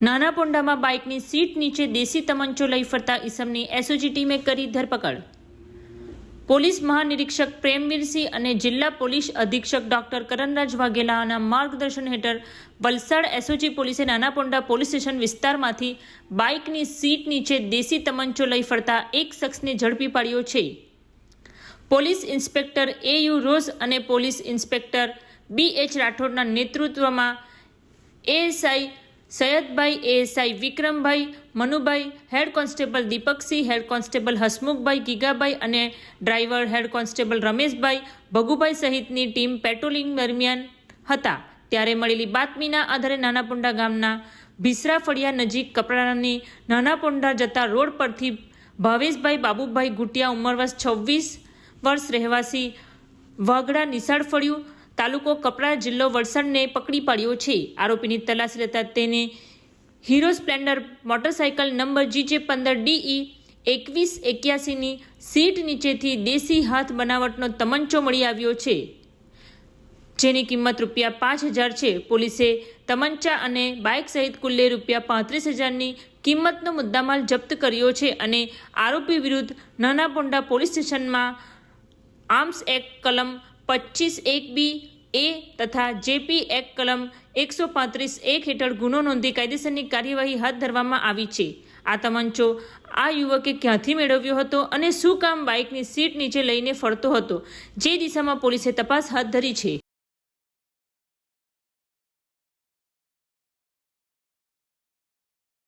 નાના પોંડામાં બાઇકની સીટ નીચે દેશી તમંચો લઈ ફરતા ઈસમની એસઓજી ટીમે કરી ધરપકડ. પોલીસ મહાનિરીક્ષક પ્રેમવીરસિંહ અને જિલ્લા પોલીસ અધિક્ષક ડોક્ટર કરણરાજ વાઘેલાના માર્ગદર્શન હેઠળ વલસાડ એસઓજી પોલીસે નાના પોંડા પોલીસ સ્ટેશન વિસ્તારમાંથી બાઇકની સીટ નીચે દેશી તમંચો લઈ ફરતા એક શખ્સને ઝડપી પાડ્યો છે. Police inspector A U Roz અને પોલીસ ઇન્સ્પેક્ટર બી એચ રાઠોડના નેતૃત્વમાં ASI Sayyedbhai ASI Vikrambhai, Manubhai, head constable Deepaksinh, head constable Hasmukhbhai Gigabhai અને driver head constable Rameshbhai Bhagubhai સહિતની ટીમ પેટ્રોલિંગ દરમિયાન હતા. ત્યારે મળેલી બાતમીના આધારે નાનાપુંડા ગામના ભીસરા ફળિયા નજીક કપરાની નાનાપુંડા જતા રોડ પરથી ભાવેશભાઈ બાબુભાઈ ગુટિયા ઉંમર વર્ષ છવ્વીસ વર્ષ રહેવાસી વાગડા નિશાળ ફળ્યું. તાલુકો કપરા જિલ્લો વલસાડને પકડી પાડ્યો છે. આરોપીની તલાશી લેતા તેને Hero Splendor motorcycle number GJ પંદર ડીઈ એકવીસ એક્યાસીની સીટ નીચેથી દેશી હાથ બનાવટનો તમંચો મળી આવ્યો છે. જેની કિંમત રૂપિયા પાંચ હજાર છે. પોલીસે તમંચા અને બાઇક સહિત કુલ્લે રૂપિયા પાંત્રીસ હજારની કિંમતનો મુદ્દામાલ જપ્ત કર્યો છે અને આરોપી વિરુદ્ધ નાના પોલીસ સ્ટેશનમાં આર્મ્સ એક્ટ કલમ પચીસ એક બી, એ તથા જેપી એક્ટ કલમ એકસો પાંત્રીસ એક હેઠળ ગુનો નોંધી કાયદેસરની કાર્યવાહી હાથ ધરવામાં આવી છે. આ તમંચો આ યુવકે ક્યાંથી મેળવ્યો હતો અને શું કામ બાઇકની સીટ નીચે લઈને ફરતો હતો, જે દિશામાં પોલીસે તપાસ હાથ ધરી છે.